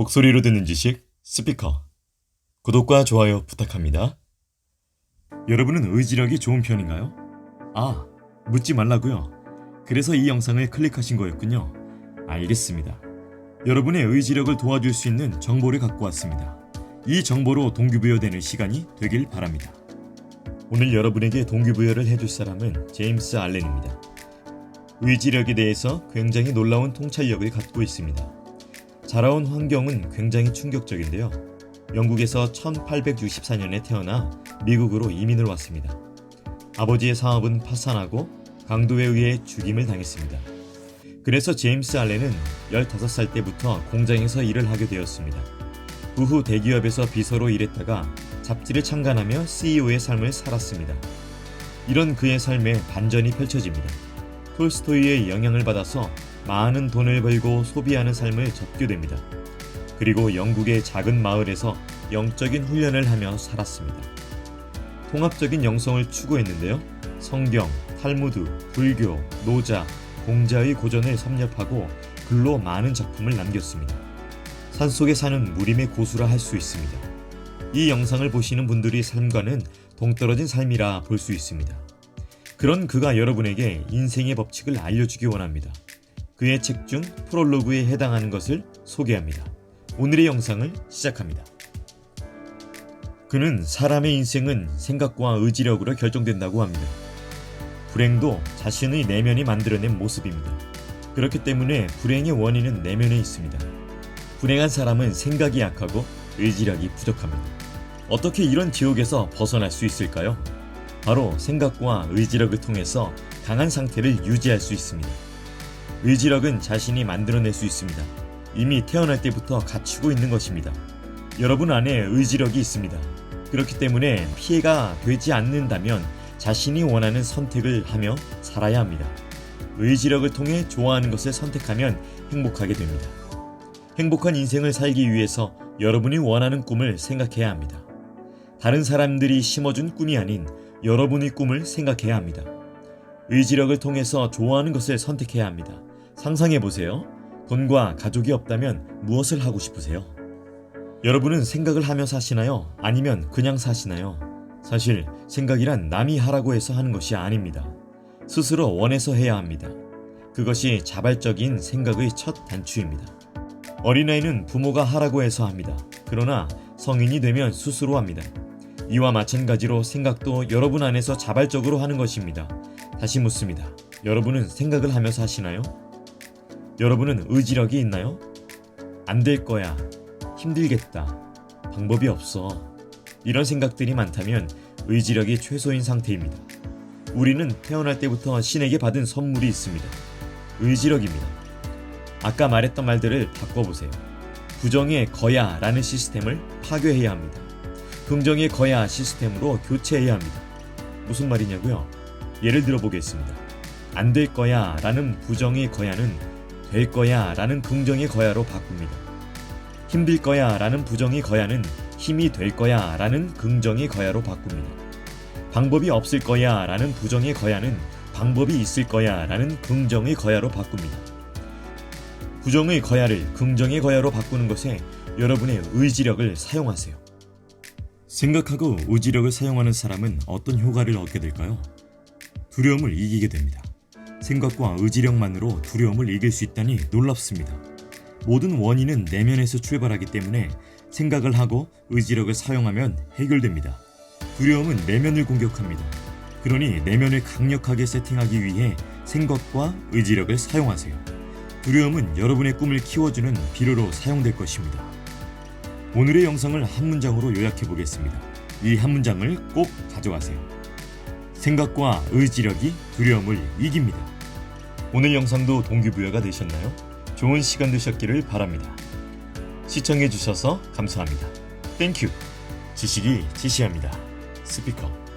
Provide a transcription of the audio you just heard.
목소리로 듣는 지식 스피커 구독과 좋아요 부탁합니다. 여러분은 의지력이 좋은 편인가요? 아, 묻지 말라고요. 그래서 이 영상을 클릭하신 거였군요. 알겠습니다. 여러분의 의지력을 도와줄 수 있는 정보를 갖고 왔습니다. 이 정보로 동기부여되는 시간이 되길 바랍니다. 오늘 여러분에게 동기부여를 해줄 사람은 제임스 알렌입니다. 의지력에 대해서 굉장히 놀라운 통찰력을 갖고 있습니다. 자라온 환경은 굉장히 충격적인데요. 영국에서 1864년에 태어나 미국으로 이민을 왔습니다. 아버지의 사업은 파산하고 강도에 의해 죽임을 당했습니다. 그래서 제임스 알렌은 15살 때부터 공장에서 일을 하게 되었습니다. 그후 대기업에서 비서로 일했다가 잡지를 창간하며 CEO의 삶을 살았습니다. 이런 그의 삶에 반전이 펼쳐집니다. 톨스토이의 영향을 받아서 많은 돈을 벌고 소비하는 삶을 접게 됩니다. 그리고 영국의 작은 마을에서 영적인 훈련을 하며 살았습니다. 통합적인 영성을 추구했는데요. 성경, 탈무드, 불교, 노자, 공자의 고전을 섭렵하고 글로 많은 작품을 남겼습니다. 산속에 사는 무림의 고수라 할 수 있습니다. 이 영상을 보시는 분들이 삶과는 동떨어진 삶이라 볼 수 있습니다. 그런 그가 여러분에게 인생의 법칙을 알려주기 원합니다. 그의 책 중 프롤로그에 해당하는 것을 소개합니다. 오늘의 영상을 시작합니다. 그는 사람의 인생은 생각과 의지력으로 결정된다고 합니다. 불행도 자신의 내면이 만들어낸 모습입니다. 그렇기 때문에 불행의 원인은 내면에 있습니다. 불행한 사람은 생각이 약하고 의지력이 부족합니다. 어떻게 이런 지옥에서 벗어날 수 있을까요? 바로 생각과 의지력을 통해서 강한 상태를 유지할 수 있습니다. 의지력은 자신이 만들어낼 수 있습니다. 이미 태어날 때부터 갖추고 있는 것입니다. 여러분 안에 의지력이 있습니다. 그렇기 때문에 피해가 되지 않는다면 자신이 원하는 선택을 하며 살아야 합니다. 의지력을 통해 좋아하는 것을 선택하면 행복하게 됩니다. 행복한 인생을 살기 위해서 여러분이 원하는 꿈을 생각해야 합니다. 다른 사람들이 심어준 꿈이 아닌 여러분의 꿈을 생각해야 합니다. 의지력을 통해서 좋아하는 것을 선택해야 합니다. 상상해 보세요. 돈과 가족이 없다면 무엇을 하고 싶으세요? 여러분은 생각을 하며 사시나요? 아니면 그냥 사시나요? 사실 생각이란 남이 하라고 해서 하는 것이 아닙니다. 스스로 원해서 해야 합니다. 그것이 자발적인 생각의 첫 단추입니다. 어린아이는 부모가 하라고 해서 합니다. 그러나 성인이 되면 스스로 합니다. 이와 마찬가지로 생각도 여러분 안에서 자발적으로 하는 것입니다. 다시 묻습니다. 여러분은 생각을 하며 사시나요? 여러분은 의지력이 있나요? 안 될 거야. 힘들겠다. 방법이 없어. 이런 생각들이 많다면 의지력이 최소인 상태입니다. 우리는 태어날 때부터 신에게 받은 선물이 있습니다. 의지력입니다. 아까 말했던 말들을 바꿔보세요. 부정의 거야 라는 시스템을 파괴해야 합니다. 긍정의 거야 시스템으로 교체해야 합니다. 무슨 말이냐고요? 예를 들어 보겠습니다. 안 될 거야 라는 부정의 거야는 될 거야 라는 긍정의 거야로 바꿉니다. 힘들 거야 라는 부정의 거야는 힘이 될 거야 라는 긍정의 거야로 바꿉니다. 방법이 없을 거야 라는 부정의 거야는 방법이 있을 거야 라는 긍정의 거야로 바꿉니다. 부정의 거야를 긍정의 거야로 바꾸는 것에 여러분의 의지력을 사용하세요. 생각하고 의지력을 사용하는 사람은 어떤 효과를 얻게 될까요? 두려움을 이기게 됩니다. 생각과 의지력만으로 두려움을 이길 수 있다니 놀랍습니다. 모든 원인은 내면에서 출발하기 때문에 생각을 하고 의지력을 사용하면 해결됩니다. 두려움은 내면을 공격합니다. 그러니 내면을 강력하게 세팅하기 위해 생각과 의지력을 사용하세요. 두려움은 여러분의 꿈을 키워주는 비료로 사용될 것입니다. 오늘의 영상을 한 문장으로 요약해 보겠습니다. 이 한 문장을 꼭 가져가세요. 생각과 의지력이 두려움을 이깁니다. 오늘 영상도 동기부여가 되셨나요? 좋은 시간 되셨기를 바랍니다. 시청해 주셔서 감사합니다. 땡큐. 지식이 지시합니다. 스피커